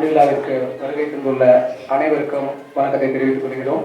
ஆண்டு விழாவிற்கு வருகை தந்துள்ள அனைவருக்கும் வணக்கத்தை தெரிவித்துக் கொள்கிறோம்.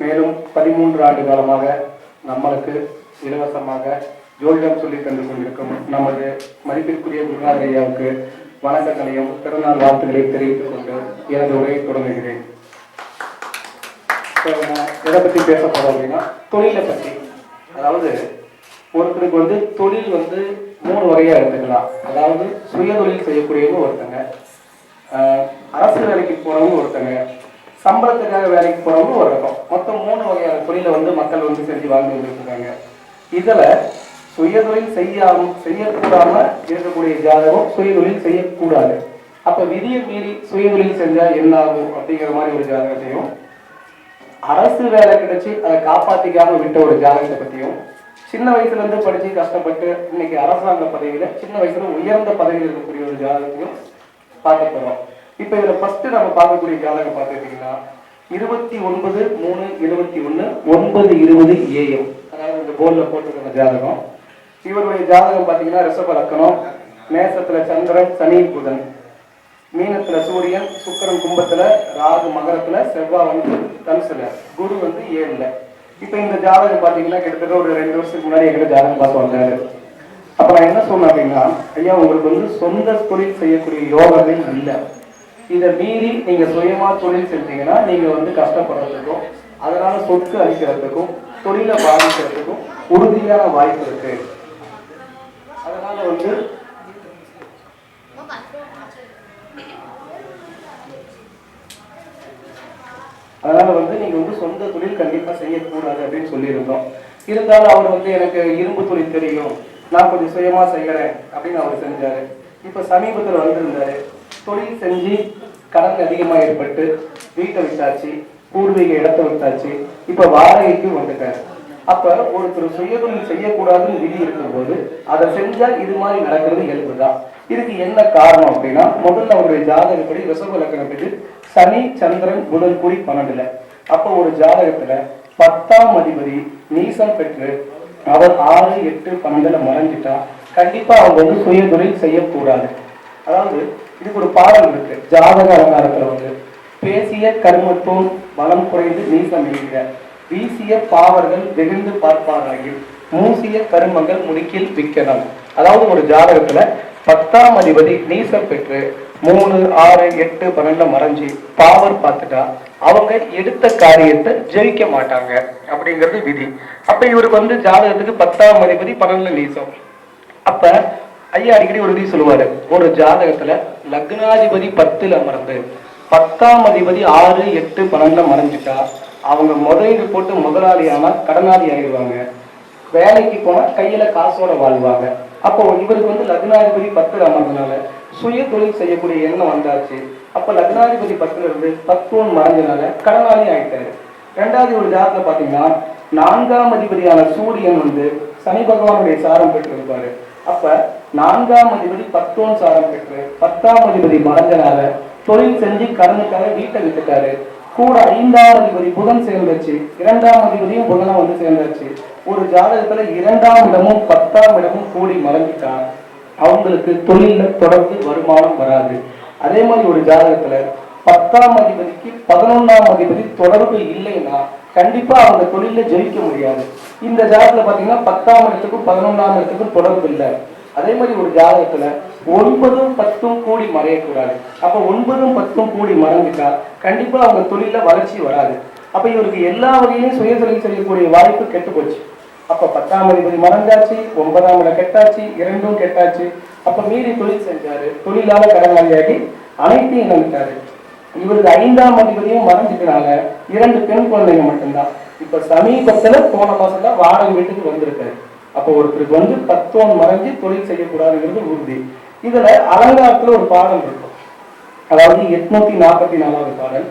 மேலும் பதிமூன்று ஆண்டு காலமாக நம்மளுக்கு இலவசமாக ஜோதிடம் சொல்லி தந்து கொண்டிருக்கும் நமது மதிப்பிற்குரிய குருநாதர் ஐயாவுக்கு வணக்கங்களையும் பிறநாள் வாழ்த்துக்களையும் தெரிவித்துக் கொண்டு எனது உரையை தொடங்குகிறேன். எதை பற்றி பேச போறோம் அப்படின்னா தொழிலை பற்றி அதாவது ஒருத்தருக்கு வந்து தொழில் வந்து மூணு வகையா எடுத்துக்கலாம். அதாவது சுய தொழில் செய்யக்கூடியவங்க ஒருத்தங்க அரசு வேலைக்கு போறவங்க ஒருத்தங்க சம்பளத்துக்காக வேலைக்கு போறவங்க ஒரு ரகம் மொத்தம் மூணு வகையான தொழிலை வந்து மக்கள் வந்து செஞ்சு வாழ்ந்து வந்துட்டு இருக்காங்க இதுல சுயதொழில் செய்யாம செய்யக்கூடாம இருக்கக்கூடிய ஜாதகம் சுயதொழில் செய்யக்கூடாது. அப்ப விதியை மீறி சுயதொழில் செஞ்சா என்ன ஆகும் அப்படிங்கிற மாதிரி ஒரு ஜாதகத்தையும் அரசு வேலை கிடைச்சி அதை காப்பாத்திக்காம விட்ட ஒரு ஜாதகத்தை பத்தியும் சின்ன வயசுல இருந்து படிச்சு கஷ்டப்பட்டு இன்னைக்கு அரசாங்க பதவியில சின்ன வயசுல உயர்ந்த பதவியில் இருக்கக்கூடிய ஒரு ஜாதகத்தையும் பார்க்க போறோம் இப்ப இதுல ஃபர்ஸ்ட் நம்ம பார்க்கக்கூடிய ஜாதகம் பார்த்துக்கிட்டீங்கன்னா இருபத்தி ஒன்பது மூணு இருபத்தி ஒன்று ஒன்பது இருபது ஏஎம். அதாவது இந்த போர்டில் போட்டிருக்கிற ஜாதகம். இவருடைய ஜாதகம் பார்த்தீங்கன்னா ரிஷப லக்கணம் மேசத்துல சந்திரன் சனி புதன். மீனத்துல சூரியன் சுக்கரன் கும்பத்துல ராகு மகரத்துல செவ்வாய் வந்து தனுசுல. குரு வந்து ஏழுல. இப்ப இந்த ஜாதகம் பார்த்தீங்கன்னா கிட்டத்தட்ட ஒரு ரெண்டு வருஷத்துக்கு முன்னாடி எங்கிட்ட ஜாதகம் பார்த்து வந்தாரு. அப்ப நான் என்ன சொன்னேன் அப்படின்னா ஐயா உங்களுக்கு வந்து சொந்த தொழில் செய்யக்கூடிய யோகமே இல்லை. இதை மீறி நீங்க சுயமா தொழில் செஞ்சீங்கன்னா நீங்க வந்து கஷ்டப்படுறதுக்கும் அதனால சொத்து அழிக்கிறதுக்கும் தொழிலை பாதிக்கிறதுக்கும் உறுதியான வாய்ப்பு இருக்கு. அதனால வந்து அதனால வந்து நீங்க வந்து சொந்த தொழில் கண்டிப்பா செய்யக்கூடாது அப்படின்னு சொல்லியிருந்தோம். இருந்தாலும் அவர் வந்து எனக்கு இரும்பு தொழில் தெரியும். நான் கொஞ்சம் சுயமா செய்யறேன் அப்படின்னு அவர் செஞ்சாரு. இப்ப சமீபத்துல வந்திருந்தாரு. தொழில் செஞ்சு கடன் அதிகமா ஏற்பட்டு வீட்டை விட்டாச்சு பூர்வீக இடத்தை விட்டாச்சு இப்ப வாடகைக்கு வந்துட்டாரு. அப்ப ஒருத்தர் சுயதொழில் செய்யக்கூடாதுன்னு விதி இருக்கும்போது அதை செஞ்சா இது மாதிரி நடக்கிறது இயல்புதான் இதுக்கு என்ன காரணம் அப்படின்னா முதல்ல அவருடைய ஜாதகப்படி ரிசர்வ் லக்கணத்துக்கு சனி சந்திரன் புதன் கூடி பன்னெண்டுல. அப்ப ஒரு ஜாதகத்துல பத்தாம் அதிபதி நீசம் பெற்று அவர் ஆறு எட்டு பன்னெண்டுல மறைஞ்சிட்டா கண்டிப்பா அவங்க வந்து சுயதொழில் செய்யக்கூடாது. அதாவது இதுக்கு ஒரு பாடல் இருக்கு. ஜாதக அலங்காரத்துல வந்து பேசிய கருமத்துவம் பலம் குறைந்து நீசம் என்கிற வீசிய பாவர்கள் வெகுந்து பார்ப்பாராகில் மூசிய கருமங்கள் முடிக்கில் விக்கணும் அதாவது ஒரு ஜாதகத்துல பத்தாம் அதிபதி நீசம் பெற்று மூணு ஆறு எட்டு பன்னெண்டு மறைஞ்சு பாவர் பார்த்துட்டா அவங்க எடுத்த காரியத்தை ஜெயிக்க மாட்டாங்க அப்படிங்கிறது விதி. அப்ப இவருக்கு வந்து ஜாதகத்துக்கு பத்தாம் அதிபதி பன்னெண்டு நீசம். அப்ப ஐயா அடிக்கடி ஒரு விதி சொல்லுவாரு. ஒரு ஜாதகத்துல லக்னாதிபதி பத்துல அமர்ந்து பத்தாம் அதிபதி ஆறு எட்டு பன்னெண்டு மறைஞ்சிட்டா அவங்க முதலீடு போட்டு முதலாளியானா கடனாளி ஆயிடுவாங்க. வேலைக்கு போனா கையில காசோட வாழ்வாங்க. அப்போ இவருக்கு வந்து லக்னாதிபதி பத்துல அமர்ந்தனால சுய தொழில் செய்யக்கூடிய எண்ணம் வந்தாச்சு. அப்ப லக்னாதிபதி பத்துல இருந்து பத்துவன் மறைஞ்சனால கடனாளி ஆயிட்டாரு. ரெண்டாவது ஒரு ஜாதகத்துல பாத்தீங்கன்னா நான்காம் அதிபதியான சூரியன் வந்து சனி பகவானுடைய சாரம் பெற்றிருப்பாரு. அப்ப நான்காம் அதிபதி பத்தோன் சாரம் பெற்று பத்தாம் அதிபதி மறைஞ்சனால தொழில் செஞ்சு கடனுக்காக வீட்டை விட்டுட்டாரு. கூட ஐந்தாம் அதிபதி புதன் சேர்ந்துச்சு இரண்டாம் அதிபதியும் புதனா வந்து சேர்ந்துச்சு ஒரு ஜாதகத்துல இரண்டாம் இடமும் பத்தாம் இடமும் கூடி மறைஞ்சிட்டான். அவங்களுக்கு தொழில தொடர்ந்து வருமானம் வராது. அதே மாதிரி ஒரு ஜாதகத்துல பத்தாம் அதிபதிக்கு பதினொன்னாம் அதிபதி தொடர்பு இல்லைன்னா கண்டிப்பா அவங்க தொழில ஜெயிக்க முடியாது. இந்த ஜாதகத்துல பாத்தீங்கன்னா பத்தாம் இடத்துக்கும் பதினொன்னாம் இடத்துக்கும் தொடர்பு இல்லை. அதே மாதிரி ஒரு ஜாதகத்துல ஒன்பதும் பத்தும் கூடி மறையக்கூடாது. அப்ப ஒன்பதும் பத்தும் கூடி மறைஞ்சிட்டா கண்டிப்பா அவங்க தொழில வளர்ச்சி வராது. அப்ப இவருக்கு எல்லா வகையிலும் சுயதொழில் செய்யக்கூடிய வாய்ப்பு கெட்டு போச்சு அப்ப பத்தாம் அதிபதி மறந்தாச்சு ஒன்பதாம் இடம் கெட்டாச்சு இரண்டும் கெட்டாச்சு. அப்ப மீறி தொழில் செஞ்சாரு. தொழிலால கடனாளியாகி அனைத்தையும் இழந்துட்டாரு இவருக்கு ஐந்தாம் அதிபதியும் மறைஞ்சிக்கிறாங்க. இரண்டு பெண் குழந்தைங்க மட்டும்தான். இப்ப சமீபத்துல போன மாசம் தான் வாடகை வீட்டுக்கு வந்திருக்காரு. அப்ப ஒருத்தருக்கு வந்து பத்தோன் மறைஞ்சு தொழில் செய்யக்கூடாதுங்கிறது உறுதி. இதுல அலங்காரத்துல ஒரு பாடல் இருக்கும். அதாவது எட்நூத்தி நாற்பத்தி நாலாவது பாடல்.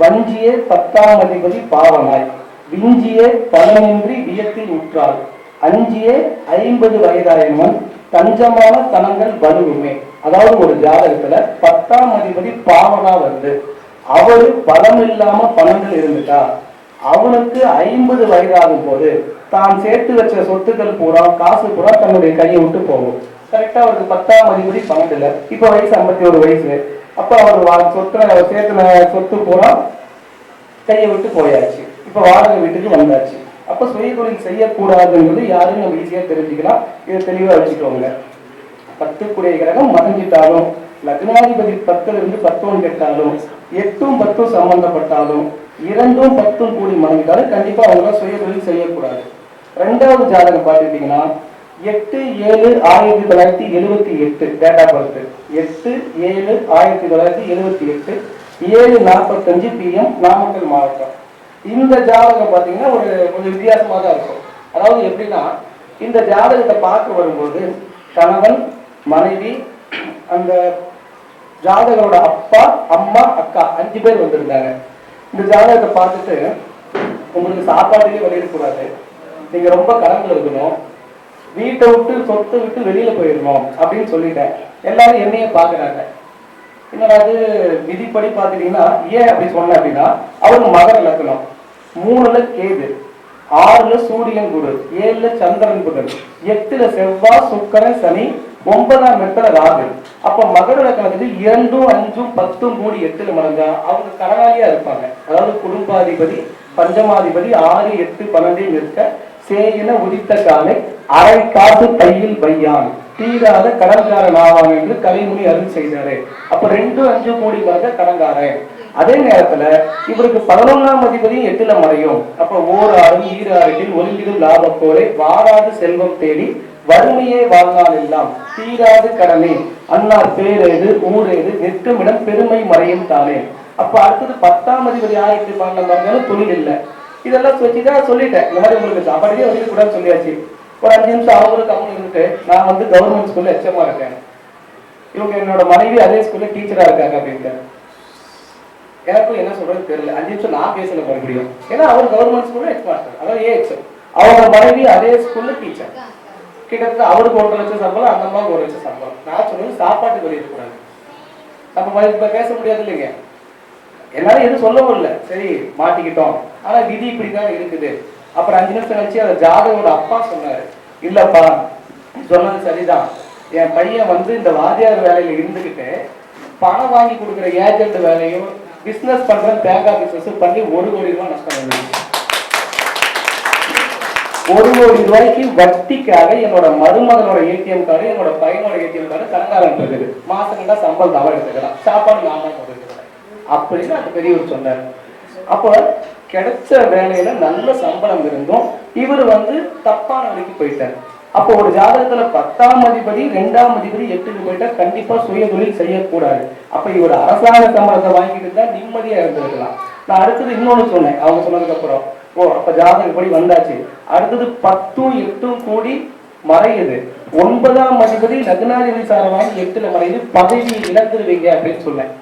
வஞ்சியே பத்தாம் அதிபதி பாவனாய் விஞ்சிய பலனின்றி வியத்தில் உற்றாள். அஞ்சியே ஐம்பது வயதாயவன் தஞ்சமான தனங்கள் வலுவுமே. அதாவது ஒரு ஜாதகத்துல பத்தாம் அதிபதி பாவனா வந்து அவரு பலம் இல்லாம பணங்கள் இருந்துட்டா. அவனுக்கு ஐம்பது வயதாகும் போது தான் சேர்த்து வச்ச சொத்துக்கள் பூரா காசு பூரா தன்னுடைய கையை விட்டு போகும். கரெக்டா அவருக்கு பத்தாம் அதிபதி பணத்துல இப்ப வயசு ஐம்பத்தி ஒரு வயசு. அப்ப அவர் வா- சொத்துல சேர்த்துன சொத்து பூரா கையை விட்டு போயாச்சு. இப்போ வாடகை வீட்டுக்கு வந்தாச்சு. அப்ப சுய தொழில் செய்யக்கூடாதுங்கிறது யாரும் நம்ம ஈஸியா தெரிஞ்சுக்கலாம். இதை தெளிவா வச்சுக்கோங்க. பத்து குடைய கிரகம் மறைஞ்சிட்டாலும் லக்னாதிபதி பத்துல இருந்து பத்தும் கெட்டாலும் எட்டும் பத்தும் சம்பந்தப்பட்டாலும் இரண்டும் பத்தும் கூடி மறைஞ்சிட்டாலும் கண்டிப்பா அவங்க சுய தொழில் செய்யக்கூடாது. ரெண்டாவது ஜாதகம் பார்த்துக்கிட்டீங்கன்னா எட்டு ஏழு ஆயிரத்தி தொள்ளாயிரத்தி எழுவத்தி எட்டு டேட் ஆஃப் பர்த் எட்டு ஏழு ஆயிரத்தி தொள்ளாயிரத்தி எழுவத்தி எட்டு ஏழு நாற்பத்தஞ்சு பிஎம் நாமக்கல் மாவட்டம். இந்த ஜாதகம் பார்த்தீங்கன்னா ஒரு கொஞ்சம் வித்தியாசமாக தான் இருக்கும். அதாவது எப்படின்னா இந்த ஜாதகத்தை பார்க்க வரும்போது கணவன் மனைவி அந்த ஜாதகரோட அப்பா அம்மா அக்கா அஞ்சு பேர் வந்திருந்தாங்க. இந்த ஜாதகத்தை பார்த்துட்டு உங்களுக்கு சாப்பாட்டுலேயே வெளியிடக்கூடாது நீங்கள் ரொம்ப கடன்ல இருக்கணும். வீட்டை விட்டு சொத்தை விட்டு வெளியில் போயிடணும் அப்படின்னு சொல்லிட்டேன். எல்லாரும் என்னையே பார்க்குறாங்க. என்னடா அது விதிப்படி பார்த்துட்டீங்கன்னா ஏன் அப்படி சொன்னேன் அப்படின்னா அவருக்கு மகன் லக்னம் மூணுல கேது ஆறுல சூரியன் குரு ஏழுல சந்திரன் புதன் எட்டுல செவ்வாய் சுக்கரன் சனி ஒன்பதாம் இடத்துல ராகு. அப்ப மகர லக்னத்துக்கு இரண்டும் அஞ்சும் பத்தும் கூடி எட்டுல மறைஞ்சா அவங்க கடனாளியா இருப்பாங்க. அதாவது குடும்பாதிபதி பஞ்சமாதிபதி ஆறு எட்டு பன்னெண்டையும் இருக்க சேயின உதித்த காலை அரை காசு தையில் பையான் தீராத கடன்காரன் ஆவான் என்று கலைமொழி அருள் செய்தாரு. அப்ப ரெண்டும் அஞ்சு கோடி மறந்த கடன்காரன். அதே நேரத்துல இவருக்கு பதினொன்னாம் அதிபதியும் எட்டுல மறையும். அப்ப ஓர் ஆறு ஈர ஆறில் லாபக்கோலை வாராது செல்வம் தேடி வறுமையே வாழ்நாள் எல்லாம். தீராது கடனே. அன்னார் பேரேது ஊரேது நிற்கும் இடம் பெருமை மறையும் தானே. அப்ப அடுத்தது பத்தாம் அதிபதி ஆயிரத்தி பன்னெண்டாம் தொழில் இல்லை. இதெல்லாம் வச்சுதான் சொல்லிட்டேன். இந்த மாதிரி உங்களுக்கு சாப்பாடுக்கே வச்சுக்க கூட சொல்லியாச்சு. ஒரு அஞ்சு நிமிஷம் அவங்களுக்கு அவங்க இருந்துட்டு நான் வந்து கவர்மெண்ட் ஸ்கூல்ல எச்சமா இருக்கேன். இவங்க என்னோட மனைவி அதே ஸ்கூல்ல டீச்சரா இருக்காங்க அப்படின்ட்டு. எனக்கும் என்ன சொல்றது தெரியல. அஞ்சு நிமிஷம் நான் பேசல மறுபடியும். ஏன்னா அவர் கவர்மெண்ட் ஸ்கூல்ல ஹெட் மாஸ்டர் அதாவது ஏஎக்ஸ் அவங்க மனைவி அதே ஸ்கூல்ல டீச்சர் கிட்டத்தட்ட அவருக்கு ஒன்றரை லட்சம் சம்பளம் அந்த அம்மாவுக்கு ஒரு லட்சம் சம்பளம். நான் சொன்னது சாப்பாட்டுக்கு வெளியிடக்கூடாது நம்ம இப்ப பேச முடியாது இல்லைங்க. என்னால எதுவும் சொல்லவும் இல்லை. சரி மாட்டிக்கிட்டோம். ஆனா விதி இப்படிதான் இருக்குது. அப்புறம் அஞ்சு நிமிஷம் கழிச்சு அந்த ஜாதகோட அப்பா சொன்னாரு. இல்லப்பா சொன்னது சரிதான். என் பையன் வந்து இந்த வாத்தியார் வேலையில இருந்துகிட்டு பணம் வாங்கி கொடுக்குற ஏஜென்ட் வேலையும் பிசினஸ் பண்ற தேங்காய் பிசினஸ் பண்ணி ஒரு கோடி ரூபாய் நஷ்டம் வந்துருச்சு ஒரு கோடி ரூபாய்க்கு வட்டிக்காக என்னோட மருமகனோட ஏடிஎம் கார்டு என்னோட பையனோட ஏடிஎம் கார்டு கணக்காரன் இருக்குது மாசம் கண்டா சம்பளம் அவன் எடுத்துக்கிறான் சாப்பாடு நாம கொடுத்துக்கிறேன் அப்படின்னு அந்த பெரியவர் சொன்னார். அப்போ கிடைச்ச வேலையில நல்ல சம்பளம் இருந்தும் இவர் வந்து தப்பான வழிக்கு போயிட்டார். அப்போ ஒரு ஜாதகத்துல பத்தாம் அதிபதி ரெண்டாம் அதிபதி எட்டுக்கு போயிட்டா கண்டிப்பா சுய தொழில் செய்யக்கூடாது. அப்ப இவர் அரசாங்க சம்பளத்தை வாங்கிட்டு இருந்தா நிம்மதியா இருந்திருக்கலாம். நான் அடுத்தது இன்னொன்னு சொன்னேன். அவங்க சொன்னதுக்கு அப்புறம் ஓ அப்ப ஜாதகப்படி வந்தாச்சு. அடுத்தது பத்தும் எட்டும் கூடி மறையுது. ஒன்பதாம் அதிபதி லக்னாதிபதி சாரம் வாங்கி எட்டுல மறையுது. பதவி இழந்துருவீங்க அப்படின்னு சொன்னேன்.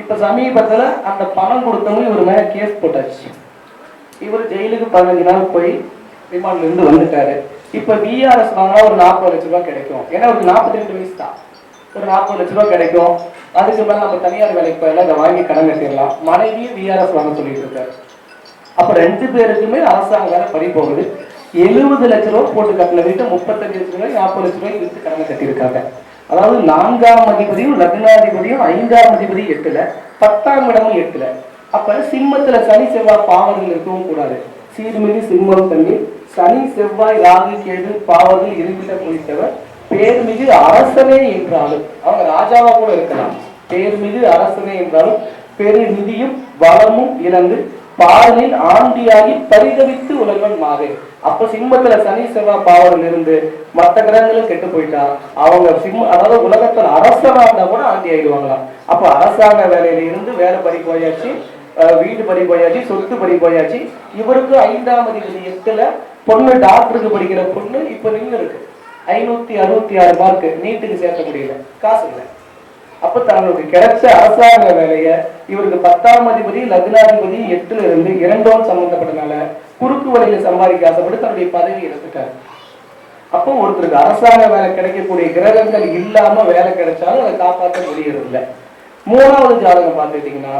இப்ப சமீபத்துல அந்த பணம் கொடுத்தவங்க இவர் மேல கேஸ் போட்டாச்சு. இவர் ஜெயிலுக்கு பதினஞ்சு நாள் போய் ரிமாண்ட்ல இருந்து வந்துட்டாரு. இப்போ விஆர்எஸ் வாங்கினா ஒரு நாற்பது லட்ச ரூபா கிடைக்கும். ஏன்னா ஒரு நாற்பத்தி ரெண்டு வயசு தான் ஒரு நாற்பது லட்ச ரூபா கிடைக்கும். அதுக்கு மேலே நம்ம தனியார் வேலைக்கு போயிடலாம் இதை வாங்கி கடன் கட்டிடலாம். மனைவியும் விஆர்எஸ் வாங்க சொல்லிட்டு இருக்காரு. அப்போ ரெண்டு பேருக்குமே அரசாங்க வேலை பறி போகுது. எழுபது லட்ச ரூபா போட்டு கட்டின வீட்டை முப்பத்தஞ்சு லட்ச ரூபாய் நாற்பது லட்ச ரூபாய் வித்து கடனை கட்டியிருக்காங்க. அதாவது நான்காம் அதிபதியும் லக்னாதிபதியும் ஐந்தாம் அதிபதி எட்டுல பத்தாம் இடமும் எட்டுல. அப்ப சிம்மத்துல சனி செவ்வாய் பாவங்கள் இருக்கவும் கூடாது. சீர்மிகு சிம்மம் தண்ணி சனி செவ்வாய் ராகு கேது பாவர்கள் இருந்திட குறித்தவர் பேர்மிகு அரசனே என்றாலும் அவங்க ராஜாவா கூட இருக்கலாம். பேர்மிகு அரசனே என்றாலும் பெரு நிதியும் வளமும் இழந்து பாடலில் ஆண்டியாகி பரிதவித்து உலகம் மாறு. அப்ப சிம்மத்துல சனி செவ்வாய் பாவரில் இருந்து மற்ற கிரகங்களும் கெட்டு போயிட்டா அவங்க சிம்ம அதாவது உலகத்துல அரசனா இருந்தா கூட ஆண்டி ஆயிடுவாங்களாம் அப்ப அரசாங்க வேலையில இருந்து வேலை பறி போயாச்சு வீடு படி போயாச்சு சொத்து படி போயாச்சு. இவருக்கு ஐந்தாம் அதிபதி எட்டுல பொண்ணு டாக்டருக்கு படிக்கிற பொண்ணு இப்ப நின்று இருக்கு ஐநூத்தி அறுபத்தி ஆறு மார்க் நீட்டுக்கு சேர்க்க முடியல. காசு இல்லை. அப்ப தங்களுக்கு கிடைச்ச அரசாங்க வேலைய இவருக்கு பத்தாம் அதிபதி லக்னாதிபதி எட்டுல இருந்து இரண்டோம் சம்பந்தப்பட்டனால குறுக்கு வழியில சம்பாதிக்க ஆசைப்பட்டு தன்னுடைய பதவி எடுத்துட்டாரு அப்போ ஒருத்தருக்கு அரசாங்க வேலை கிடைக்கக்கூடிய கிரகங்கள் இல்லாம வேலை கிடைச்சாலும் அதை காப்பாற்ற முடியறதில்லை. மூணாவது ஜாதகம் பார்த்துக்கிட்டீங்கன்னா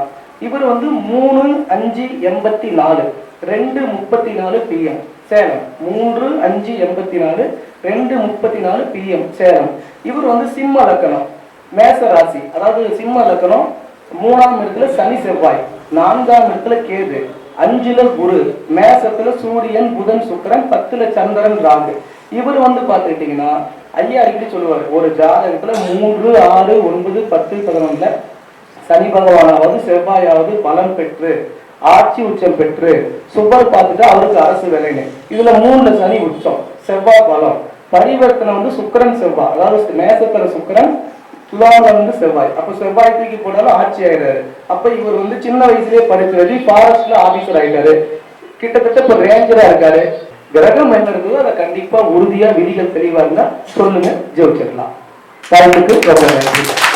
இவர் வந்து மூணு அஞ்சு எண்பத்தி நாலு ரெண்டு முப்பத்தி நாலு பிஎம் சேலம். மூன்று அஞ்சு எண்பத்தி நாலு ரெண்டு முப்பத்தி நாலு பிஎம் சேலம். இவர் வந்து சிம்ம லக்கணம் மேச ராசி. அதாவது சிம்ம லக்கணம் மூணாம் இடத்துல சனி செவ்வாய் நான்காம் இடத்துல கேது அஞ்சுல குரு மேசத்துல சூரியன் புதன் சுக்கிரன் பத்துல சந்திரன் ராகு. இவர் வந்து பார்த்துக்கிட்டீங்கன்னா ஐயா அடிக்கடி சொல்லுவார். ஒரு ஜாதகத்துல மூன்று ஆறு ஒன்பது பத்து பதினொன்னுல சனி பகவானாவது செவ்வாயாவது பலம் பெற்று ஆட்சி உச்சம் பெற்று சுபர் பார்த்துட்டு அவருக்கு அரசு வேலைன்னு. இதுல மூணுல சனி உச்சம் செவ்வாய் பலம். பரிவர்த்தனை வந்து சுக்கரன் செவ்வாய். அதாவது மேசத்துல சுக்கரன் துலால வந்து செவ்வாய். அப்ப செவ்வாய் தூக்கி போனாலும் ஆட்சி ஆயிடுறாரு. அப்ப இவர் வந்து சின்ன வயசுலயே படிச்சு எழுதி ஃபாரஸ்ட்ல ஆபீசர் ஆயிட்டாரு. கிட்டத்தட்ட இப்ப ரேஞ்சரா இருக்காரு. கிரகம் என்ன இருக்குதோ அதை கண்டிப்பா உறுதியா விதிகள் தெளிவா இருந்தா சொல்லுங்க ஜெயிச்சிடலாம். ரொம்ப நன்றி.